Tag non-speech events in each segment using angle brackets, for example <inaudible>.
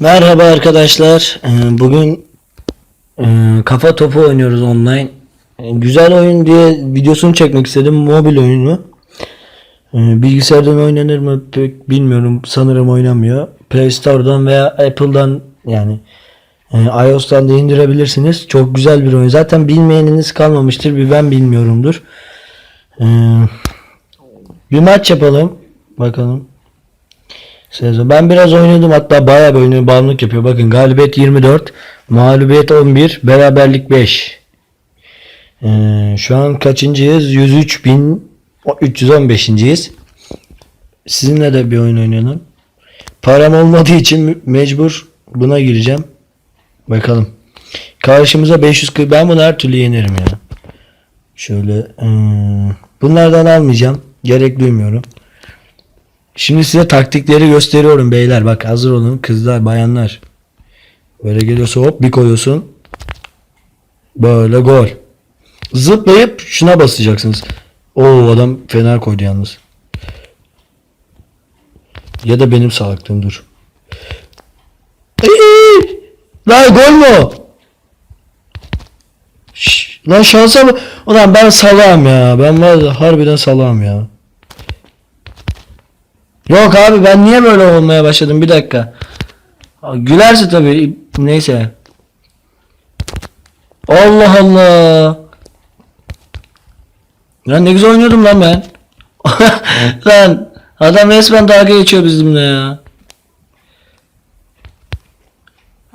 Merhaba arkadaşlar. Ee, Bugün e, kafa topu oynuyoruz online. E, Güzel oyun diye videosunu çekmek istedim. Mobil oyunu. E, Bilgisayardan oynanır mı pek bilmiyorum. Sanırım oynamıyor. Play Store'dan veya Apple'dan yani iOS'tan da indirebilirsiniz. Çok güzel bir oyun. Zaten bilmeyeniniz kalmamıştır. Bir ben bilmiyorumdur. Bir maç yapalım. Bakalım. Sezon. Ben biraz oynadım hatta bayağı bir oyunu bağımlılık yapıyor. Bakın galibiyet 24, mağlubiyet 11, beraberlik 5. Ee, şu an kaçıncıyız? 103.315.yiz. Sizinle de bir oyun oynayalım. Param olmadığı için mecbur buna gireceğim. Bakalım. Karşımıza 540. Ben bunu her türlü yenerim ya. Şöyle. hmm, bunlardan almayacağım. Gerek duymuyorum. Şimdi size taktikleri gösteriyorum beyler. Bak hazır olun kızlar, bayanlar. Böyle geliyorsa hop bir koyuyorsun. Böyle gol. Zıplayıp şuna basacaksınız. Oo adam fena koydu yalnız. Ya da benim salaklığım dur. Lan gol o? Şş, lan şansa mı? Ulan ben salağım ya. Ben var ya, harbiden salağım ya. Yok abi ben niye böyle olmaya başladım bir dakika. Gülerse tabii neyse. Allah Allah. Lan ne güzel oynuyordum lan ben. <laughs> lan adam resmen dalga geçiyor bizimle ya.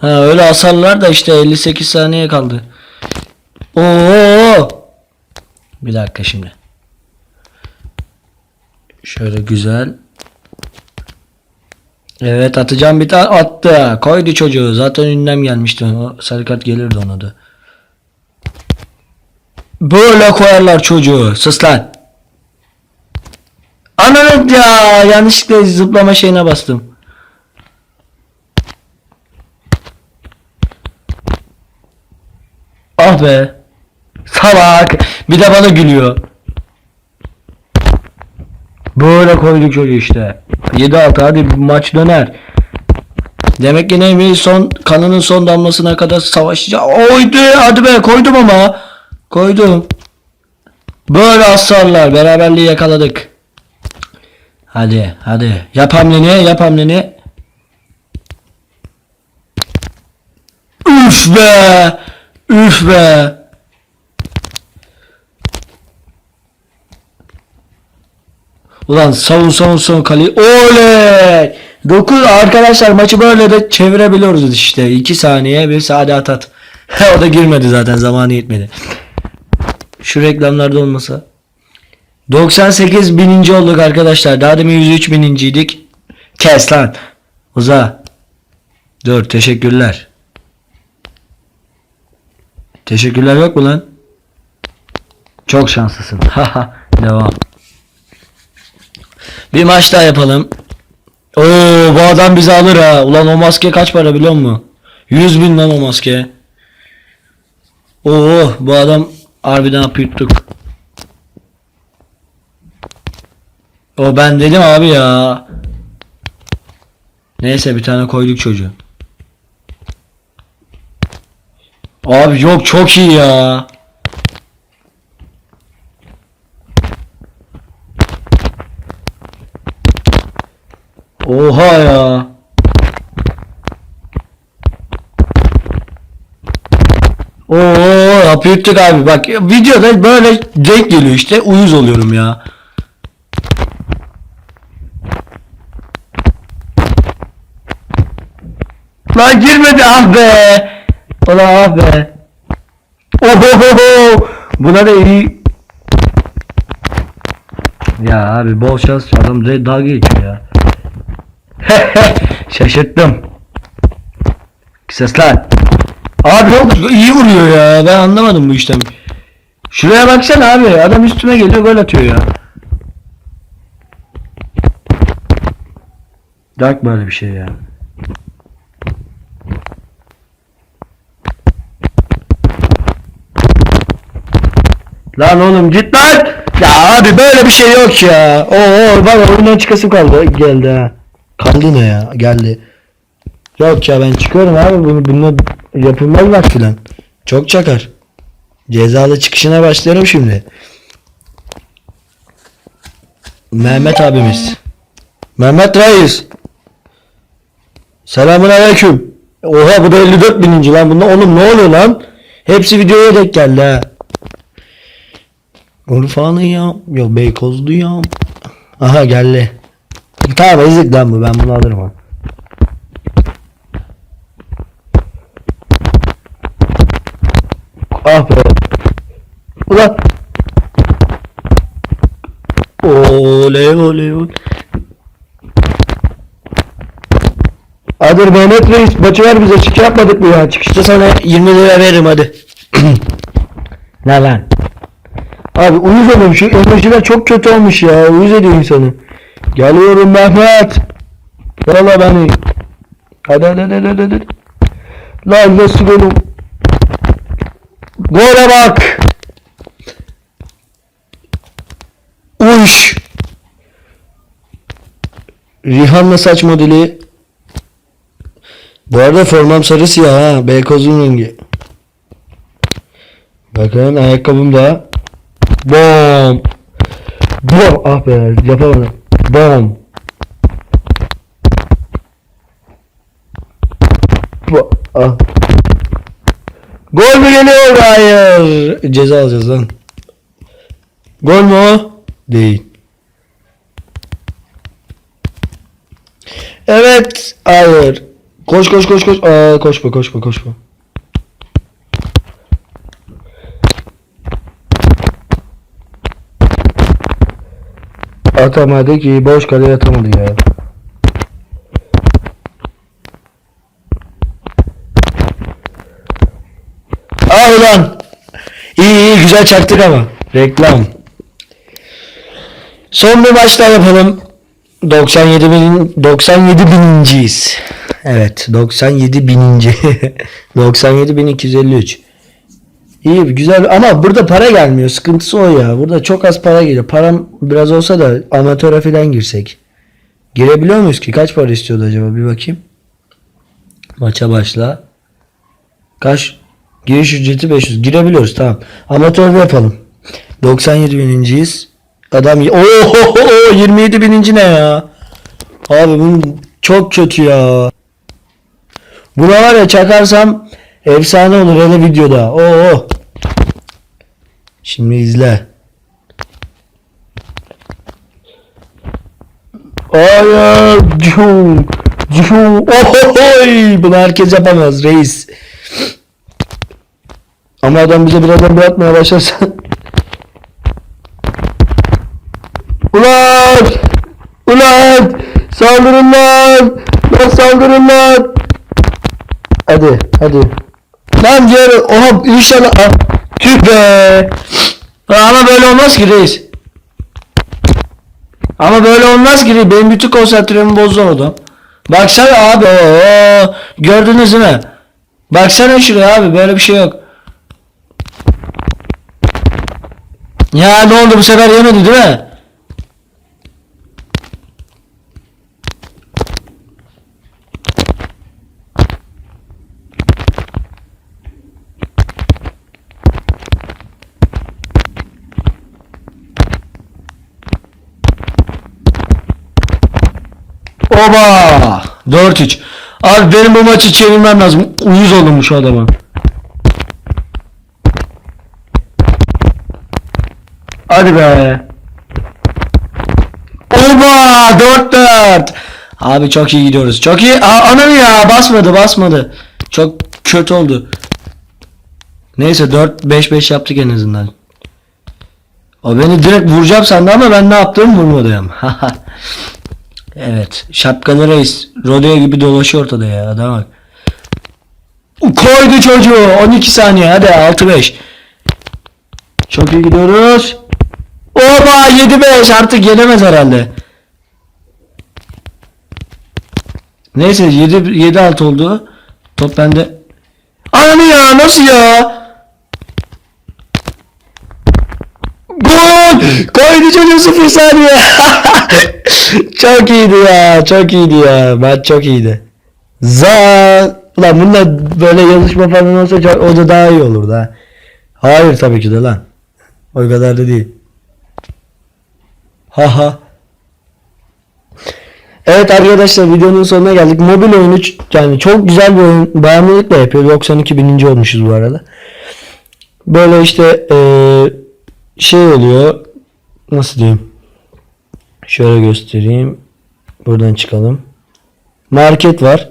Ha öyle asarlar da işte 58 saniye kaldı. Oo! Bir dakika şimdi. Şöyle güzel. Evet atacağım bir tane attı. Koydu çocuğu. Zaten ünlem gelmişti. O sarı gelirdi ona da. Böyle koyarlar çocuğu. Sus lan. Ananı ya yanlışlıkla zıplama şeyine bastım. Ah be. Salak. Bir de bana gülüyor. Böyle koyduk çocuğu işte. 7-6 hadi maç döner. Demek ki neymiş son kanının son damlasına kadar savaşacak. Oydu hadi be koydum ama. Koydum. Böyle asarlar beraberliği yakaladık. Hadi hadi yap hamleni yap hamleni. Üf be. Üf be. Ulan savun savun savun kaleyi. Oley! 9 arkadaşlar maçı böyle de çevirebiliyoruz işte. 2 saniye bir sade at <laughs> o da girmedi zaten zamanı yetmedi. Şu reklamlarda olmasa. 98 bininci olduk arkadaşlar. Daha demin 103 bininciydik. Kes lan. Uza. Dur teşekkürler. Teşekkürler yok mu lan? Çok şanslısın. <laughs> Devam. Bir maç daha yapalım. Oo bu adam bizi alır ha. Ulan o maske kaç para biliyor musun? 100 bin lan o maske. Oo bu adam harbiden hap yuttuk. O ben dedim abi ya. Neyse bir tane koyduk çocuğu. Abi yok çok iyi ya. Oha ya. Yapıyorduk abi bak videoda böyle denk geliyor işte uyuz oluyorum ya. Lan girmedi ah be. Ulan ah be. Ohohoho. Buna da iyi. Ya abi bol şans adam dalga geçiyor ya. <laughs> Şaşırttım. Ses lan. Abi çok iyi vuruyor ya. Ben anlamadım bu işten. Şuraya baksana abi. Adam üstüme geliyor gol atıyor ya. Dark böyle bir şey ya. Lan oğlum git lan. Ya abi böyle bir şey yok ya. Oo bak oyundan çıkasım kaldı. Geldi ha. Kaldı ne ya? Geldi. Yok ya ben çıkıyorum abi. Bunu, bununla yapılmaz bak filan. Çok çakar. Cezalı çıkışına başlıyorum şimdi. Mehmet abimiz. Mehmet Reis. Selamun aleyküm. Oha bu da 54 bininci lan. Bunda oğlum ne oluyor lan? Hepsi videoya denk geldi ha. Urfalıyım. Yok Beykozluyum. Aha geldi. Tamam ezik lan bu. Ben bunu alırım ha. Ah be. Ulan. Oley oley oley. Hadi Mehmet Reis maçı ver bize çık yapmadık mı ya? Çıkışta sana 20 lira veririm hadi. <clears throat> ne lan? Abi uyuz oldum şu emojiler çok kötü olmuş ya. Uyuz ediyor insanı. Geliyorum Mehmet. Valla beni. Hadi hadi hadi hadi. Lan nasıl golüm? Gole bak. Uş. Rihanna saç modeli. Bu arada formam sarı siyah ha. Beykoz'un rengi. Bakın ayakkabım da. Bom. Bom. Ah be yapamadım. Bom. Bo ah. Gol mü geliyor? Hayır. Ceza alacağız lan. Gol mü o? Değil. Evet. Hayır. Koş koş koş koş. Aa, koşma koşma koşma. Atamadı ki boş kaleye atamadı ya. Ulan. İyi iyi güzel çaktık ama. Reklam. Son bir maç yapalım. 97 bin 97 bininciyiz. Evet 97 bininci. <laughs> 97 bin 253. İyi güzel ama burada para gelmiyor. Sıkıntısı o ya. Burada çok az para geliyor. Param biraz olsa da amatöre falan girsek. Girebiliyor muyuz ki? Kaç para istiyordu acaba? Bir bakayım. Maça başla. Kaç? Giriş ücreti 500. Girebiliyoruz tamam. Amatörde yapalım. 97 bininciyiz. Adam ooo 27 bininci ne ya? Abi bu çok kötü ya. Buna var ya çakarsam efsane olur hele videoda. Oo. Şimdi izle. Hayır. Cum. Cum. Ohohoy. Bunu herkes yapamaz reis. Ama adam bize birazdan bırakmaya başlarsa. Ulan! Ulan! Saldırın lan! Lan! Hadi, hadi. Lan diğer, oha inşallah. Ah, tüh be! Ama böyle olmaz ki reis. Ama böyle olmaz ki. Benim bütün konsantremi bozdu orada. Baksana abi. Oo, gördünüz mü? Baksana şuraya abi. Böyle bir şey yok. Ya ne oldu bu sefer yemedi değil mi? Oba! 4-3. Abi benim bu maçı çevirmem lazım. Uyuz oldum şu adama. Hadi be. Oba! 4-4. Abi çok iyi gidiyoruz. Çok iyi. Aa, anam ya basmadı basmadı. Çok kötü oldu. Neyse 4-5-5 yaptık en azından. O beni direkt vuracağım sandı ama ben ne yaptım vurmadım. <laughs> evet. Şapkalı reis. Rodeo gibi dolaşıyor ortada ya. Adam bak. Koydu çocuğu. 12 saniye. Hadi 6-5. Çok iyi gidiyoruz. Oba 7-5 artık yenemez herhalde. Neyse 7 7 6 oldu. Top bende. Ananı ya nasıl ya? Koydu çocuğu sıfır saniye. <laughs> çok iyiydi ya. Çok iyiydi ya. Maç çok iyiydi. Za. Ulan bununla böyle yazışma falan olsa o da daha iyi olurdu ha. Hayır tabii ki de lan. O kadar da değil. Haha. Evet arkadaşlar videonun sonuna geldik. Mobil oyunu yani çok güzel bir oyun. Bağımlılıkla yapıyor. 92 bininci olmuşuz bu arada. Böyle işte eee, şey oluyor. Nasıl diyeyim? Şöyle göstereyim. Buradan çıkalım. Market var.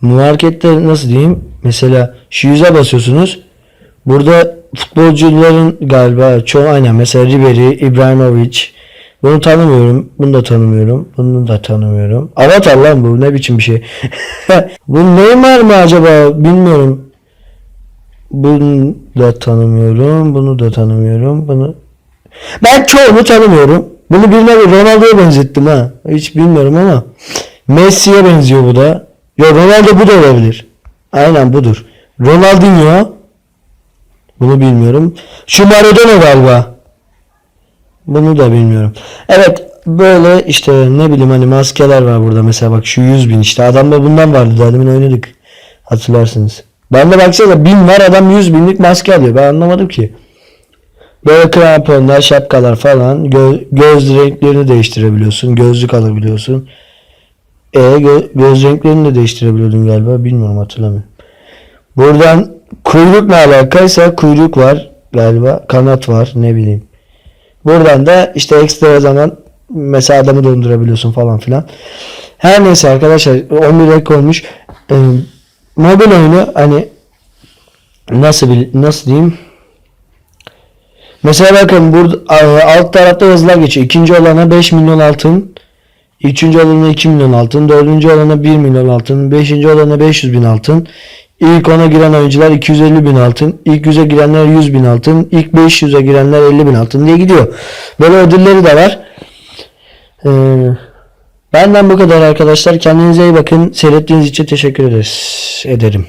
Markette nasıl diyeyim? Mesela şu yüze basıyorsunuz. Burada futbolcuların galiba çoğu aynen mesela Ribery, Ibrahimovic. Bunu tanımıyorum. Bunu da tanımıyorum. Bunu da tanımıyorum. Avatar lan bu. Ne biçim bir şey. <laughs> bu Neymar mı acaba? Bilmiyorum. Bunu da tanımıyorum. Bunu da tanımıyorum. Bunu ben çoğunu tanımıyorum. Bunu birine bir Ronaldo'ya benzettim ha. Hiç bilmiyorum ama Messi'ye benziyor bu da. Yo Ronaldo bu da olabilir. Aynen budur. Ronaldinho bunu bilmiyorum. Şu Maradona galiba. Bunu da bilmiyorum. Evet böyle işte ne bileyim hani maskeler var burada mesela bak şu 100 bin işte adamda bundan vardı daha demin oynadık hatırlarsınız. Ben de baksana bin var adam 100 binlik maske alıyor ben anlamadım ki. Böyle kramponlar şapkalar falan gö- göz renklerini değiştirebiliyorsun gözlük alabiliyorsun. E gö- göz renklerini de değiştirebiliyordun galiba bilmiyorum hatırlamıyorum. Buradan kuyrukla alakaysa kuyruk var galiba kanat var ne bileyim. Buradan da işte ekstra zaman mesela adamı dondurabiliyorsun falan filan. Her neyse arkadaşlar 11 dakika olmuş. Ee, mobil oyunu hani nasıl bil- nasıl diyeyim? Mesela bakın burada alt tarafta yazılar geçiyor. İkinci olana 5 milyon altın. Üçüncü olana 2 milyon altın. Dördüncü olana 1 milyon altın. Beşinci olana 500 bin altın. İlk ona giren oyuncular 250 bin altın. İlk 100'e girenler 100 bin altın. İlk 500'e girenler 50 bin altın diye gidiyor. Böyle ödülleri de var. Ee, benden bu kadar arkadaşlar. Kendinize iyi bakın. Seyrettiğiniz için teşekkür ederiz. Ederim.